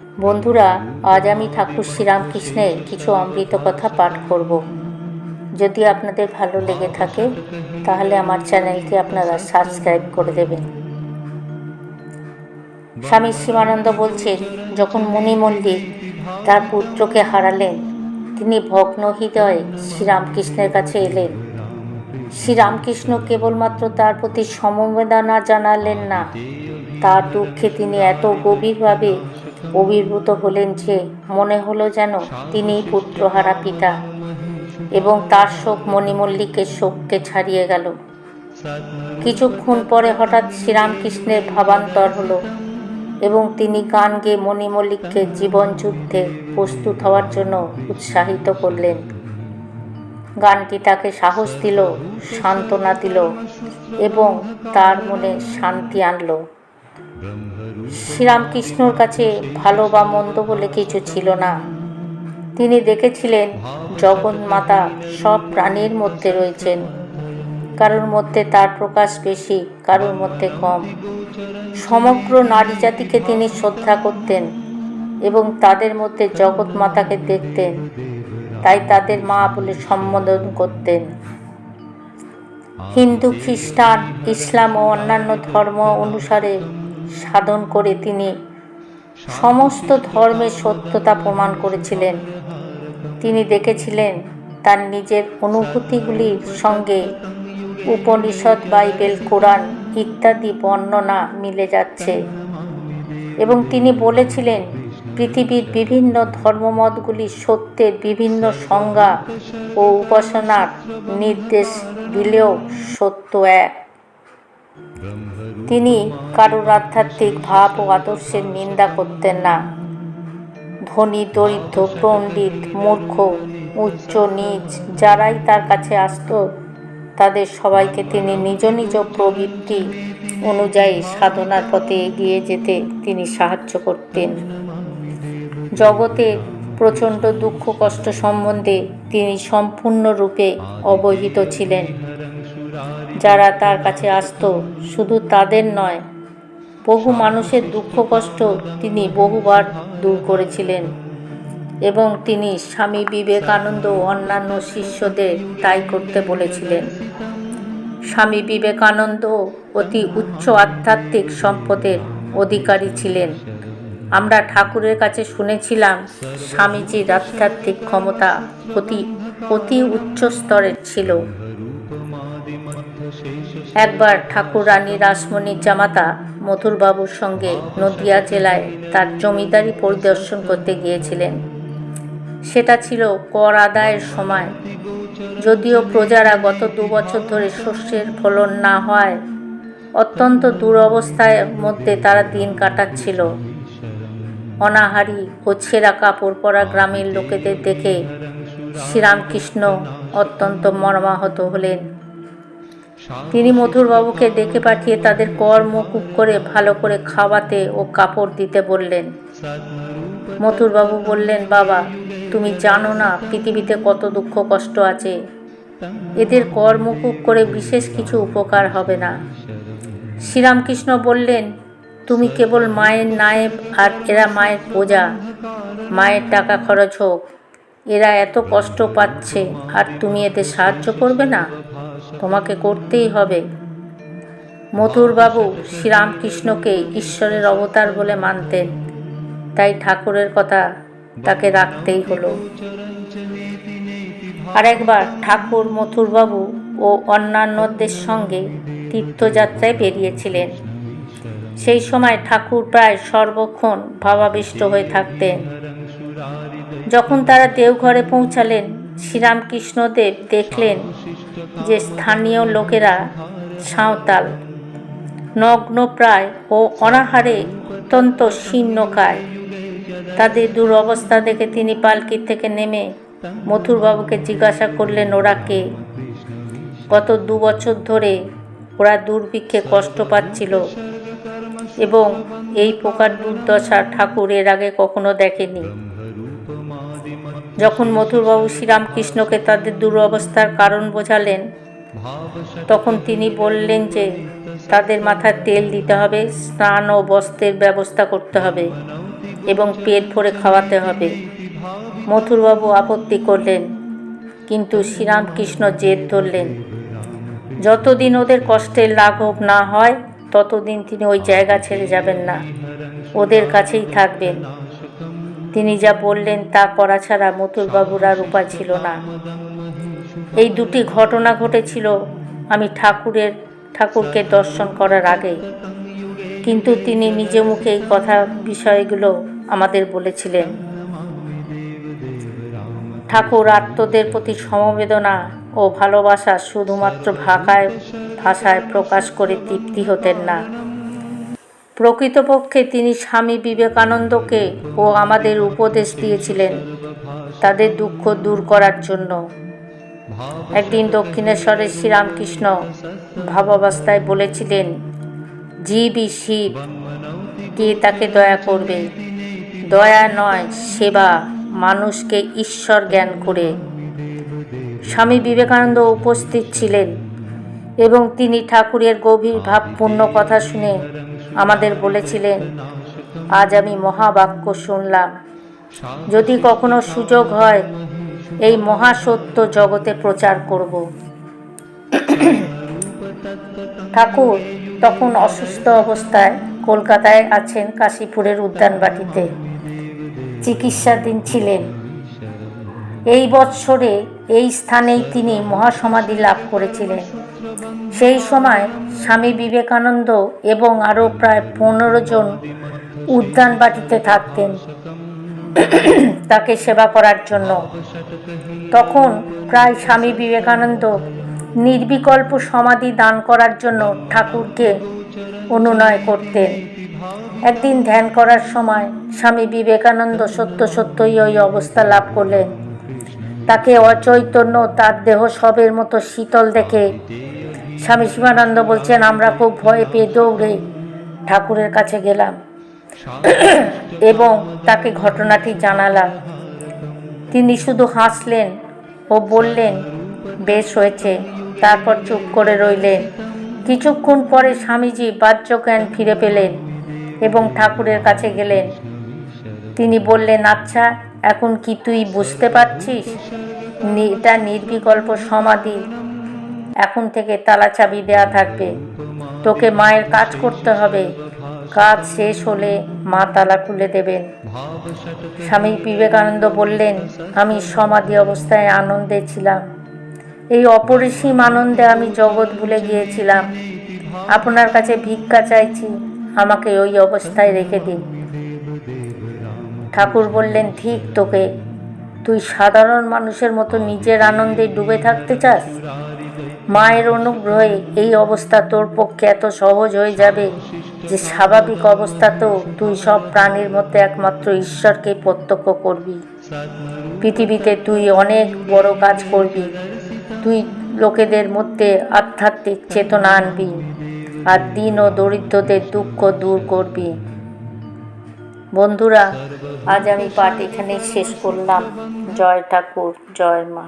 বন্ধুরা, আজ আমি ঠাকুর শ্রীরামকৃষ্ণের কিছু অমৃত কথা পাঠ করব। যদি আপনাদের ভালো লেগে থাকে, তাহলে আমার চ্যানেলটি আপনারা সাবস্ক্রাইব করে দেবেন। স্বামী শিবানন্দ বলছেন যখন মুনি মল্লিক তার পুত্রকে হারালেন, তিনি ভগ্ন হৃদয়ে শ্রীরামকৃষ্ণের কাছে এলেন। শ্রীরামকৃষ্ণ কেবলমাত্র তার প্রতি সমবেদনা জানালেন না। তার দুঃখে তিনি এত গভীরভাবে অভিভূত হলেন যে মনে হলো যেন তিনি পুত্রহারা পিতা এবং তার শোক মণিমল্লিকের শোককে ছাড়িয়ে গেল। কিছুক্ষণ পরে হঠাৎ শ্রীরামকৃষ্ণের ভাবান্তর হলো এবং তিনি গান গেয়ে মণিমল্লিককে জীবন যুদ্ধে প্রস্তুত হওয়ার জন্য উৎসাহিত করলেন। গানটি তাকে সাহস দিল, সান্ত্বনা দিল এবং তার মনে শান্তি আনলো। শ্রীরামকৃষ্ণর কাছে ভালো বা মন্দ বলে কিছু ছিল না। তিনি দেখেছিলেন জগন্মাতা সব প্রাণীর মধ্যে রয়েছেন। কারোর মধ্যে তার প্রকাশ বেশি, কারোর মধ্যে কম। সমগ্র নারী জাতিকে তিনি শ্রদ্ধা করতেন এবং তাদের মধ্যে জগৎ মাতাকে দেখতেন। তাই তাদের মা বলে সম্বোধন করতেন। হিন্দু, খ্রিস্টান, ইসলাম ও অন্যান্য ধর্ম অনুসারে সাধন করে তিনি সমস্ত ধর্মের সত্যতা প্রমাণ করেছিলেন। তিনি দেখেছিলেন তার নিজের অনুভূতিগুলির সঙ্গে উপনিষদ, বাইবেল, কোরআন ইত্যাদি বর্ণনা মিলে যাচ্ছে এবং তিনি বলেছিলেন, পৃথিবীর বিভিন্ন ধর্মমতগুলি সত্যের বিভিন্ন সংজ্ঞা ও উপাসনার নির্দেশ দিলেও সত্য এক। তিনি কারোর আধ্যাত্মিক ভাব ও আদর্শের নিন্দা করতেন না। ধনী, দরিদ্র, পণ্ডিত, মূর্খ, উচ্চ, নিচ যারাই তার কাছে আসত, তাদের সবাইকে তিনি নিজ নিজ প্রবৃত্তি অনুযায়ী সাধনার পথে এগিয়ে যেতে তিনি সাহায্য করতেন। জগতে প্রচণ্ড দুঃখ কষ্ট সম্বন্ধে তিনি সম্পূর্ণরূপে অবহিত ছিলেন। যারা তার কাছে আসতো, শুধু তাদের নয়, বহু মানুষের দুঃখ কষ্ট তিনি বহুবার দূর করেছিলেন এবং তিনি স্বামী বিবেকানন্দ অন্যান্য শিষ্যদের তাই করতে বলেছিলেন। স্বামী বিবেকানন্দ অতি উচ্চ আধ্যাত্মিক সম্পদের অধিকারী ছিলেন। আমরা ঠাকুরের কাছে শুনেছিলাম, স্বামীজির আধ্যাত্মিক ক্ষমতা অতি অতি উচ্চ স্তরের ছিল। একবার ঠাকুর রানী রাসমণির জামাতা মথুরবাবুর সঙ্গে নদিয়া জেলায় তার জমিদারি পরিদর্শন করতে গিয়েছিলেন। সেটা ছিল কর আদায়ের সময়। যদিও প্রজারা গত দু বছর ধরে শস্যের ফলন না হয় অত্যন্ত দুরবস্থার মধ্যে তারা দিন কাটাচ্ছিল। অনাহারি ও ছেঁড়া কাপড় পরা গ্রামের লোকেদের দেখে শ্রীরামকৃষ্ণ অত্যন্ত মর্মাহত হলেন। তিনি মধুরবাবুকে ডেকে পাঠিয়ে তাদের কর মুকুব করে ভালো করে খাওয়াতে ও কাপড় দিতে বললেন। মথুরবাবু বললেন, বাবা, তুমি জানো না পৃথিবীতে কত দুঃখ কষ্ট আছে। এদের কর মুকুব করে বিশেষ কিছু উপকার হবে না। শ্রীরামকৃষ্ণ বললেন, তুমি কেবল মায়ের নায়েব আর এরা মায়ের প্রজা। মায়ের টাকা খরচ হোক, এরা এত কষ্ট পাচ্ছে, আর তুমি এতে সাহায্য করবে না? তোমাকে করতেই হবে। মথুরবাবু শ্রীরামকৃষ্ণকে ঈশ্বরের অবতার বলে মানতেন। তাই ঠাকুরের কথা তাকে রাখতেই হলো। আরেকবার ঠাকুর মথুরবাবু ও অন্যান্যদের সঙ্গে তীর্থযাত্রায় বেরিয়েছিলেন। সেই সময় ঠাকুর প্রায় সর্বক্ষণ ভাবাবিষ্ট হয়ে থাকতেন। যখন তারা দেওঘরে পৌঁছালেন শ্রীরামকৃষ্ণদেব দেখলেন যে স্থানীয় লোকেরা সাঁওতাল নগ্ন প্রায় ও অনাহারে অত্যন্ত শীর্ণকায়। তাদের দুরবস্থা দেখে তিনি পালকির থেকে নেমে মথুরবাবুকে জিজ্ঞাসা করলেন, ওরা কে? গত দু বছর ধরে ওরা দুর্ভিক্ষে কষ্ট পাচ্ছিল এবং এই প্রকার দুর্দশা ঠাকুর এর আগে কখনো দেখেনি। যখন মথুরবাবু শ্রীরামকৃষ্ণকে তাদের দুরবস্থার কারণ বোঝালেন, তখন তিনি বললেন যে, তাদের মাথায় তেল দিতে হবে, স্নান ও বস্ত্রের ব্যবস্থা করতে হবে এবং পেট ভরে খাওয়াতে হবে। মথুরবাবু আপত্তি করলেন, কিন্তু শ্রীরামকৃষ্ণ জেদ ধরলেন। যতদিন ওদের কষ্টের লাঘব না হয়, ততদিন তিনি ওই জায়গা ছেড়ে যাবেন না। ওদের কাছেই থাকবেন। তিনি যা বললেন তা করা ছাড়া মথুরবাবুর আর উপায় ছিল না। এই দুটি ঘটনা ঘটেছিল আমি ঠাকুরের, ঠাকুরকে দর্শন করার আগে। কিন্তু তিনি নিজে মুখে এই কথা বিষয়গুলো আমাদের বলেছিলেন। ঠাকুর আত্মদের প্রতি সমবেদনা ও ভালোবাসা শুধুমাত্র ভাষায় ভাষায় প্রকাশ করে তৃপ্তি হতেন না। প্রকৃতপক্ষে তিনি স্বামী বিবেকানন্দকে ও আমাদের উপদেশ দিয়েছিলেন তাদের দুঃখ দূর করার জন্য। একদিন দক্ষিণেশ্বরের শ্রীরামকৃষ্ণ ভাবাবস্থায় বলেছিলেন জীবই শিব, কে তাকে দয়া করবে? দয়া নয়, সেবা, মানুষকে ঈশ্বর জ্ঞান করে। স্বামী বিবেকানন্দ উপস্থিত ছিলেন এবং তিনি ঠাকুরের গভীর ভাবপূর্ণ কথা শুনে আমাদের বলেছিলেন, আজ আমি মহাবাক্য শুনলাম। যদি কখনো সুযোগ হয়, এই মহাসত্য জগতে প্রচার করব। ঠাকুর, তখন অসুস্থ অবস্থায় কলকাতায় আছেন কাশীপুরের উদ্যানবাটিতে। চিকিৎসাধীন ছিলেন। এই বৎসরে এই স্থানেই তিনি মহাসমাধি লাভ করেছিলেন। সেই সময় স্বামী বিবেকানন্দ এবং আরও প্রায় পনেরো জন উদ্যানবাটিতে থাকতেন। তাকে সেবা করার জন্য। তখন প্রায় স্বামী বিবেকানন্দ নির্বিকল্প সমাধি দান করার জন্য ঠাকুরকে অনুনয় করতেন। একদিন ধ্যান করার সময় স্বামী বিবেকানন্দ সত্য সত্যই ওই অবস্থা লাভ করলেন। তাকে অচৈতন্য, তার দেহ সবের মতো শীতল দেখে স্বামী শিবানন্দ বলছেন, আমরা খুব ভয় পেয়ে দৌড়ে ঠাকুরের কাছে গেলাম এবং তাকে ঘটনাটি জানালাম। তিনি শুধু হাসলেন ও বললেন, বেশ হয়েছে। তারপর চুপ করে রইলেন। কিছুক্ষণ পরে স্বামীজি বাহ্যজ্ঞান ফিরে পেলেন এবং ঠাকুরের কাছে গেলেন। তিনি বললেন আচ্ছা এখন কি তুই বুঝতে পারছিস? এটা নির্বিকল্প সমাধি। এখন থেকে তালা চাবি দেয়া থাকবে। তোকে মায়ের কাজ করতে হবে। কাজ শেষ হলে মা তালা খুলে দেবেন। স্বামী বিবেকানন্দ বললেন, আমি সমাধি অবস্থায় আনন্দে ছিলাম। এই অপরিসীম আনন্দে আমি জগৎ ভুলে গিয়েছিলাম। আপনার কাছে ভিক্ষা চাইছি। আমাকে ওই অবস্থায় রেখে দিন। ঠাকুর বললেন, ঠিক তোকে। তুই সাধারণ মানুষের মতো নিজের আনন্দে ডুবে থাকতে চাস? মায়ের অনুগ্রহে এই অবস্থা তোর পক্ষে এত সহজ হয়ে যাবে যে স্বাভাবিক অবস্থাতেও তুই সব প্রাণীর মধ্যে একমাত্র ঈশ্বরকে প্রত্যক্ষ করবি। পৃথিবীতে তুই অনেক বড় কাজ করবি। তুই লোকেদের মধ্যে আধ্যাত্মিক চেতনা আনবি আর দিন ও দরিদ্রদের দুঃখ দূর করবি। বন্ধুরা আজ আমি পাঠ এখানেই শেষ করলাম। জয় ঠাকুর জয় মা।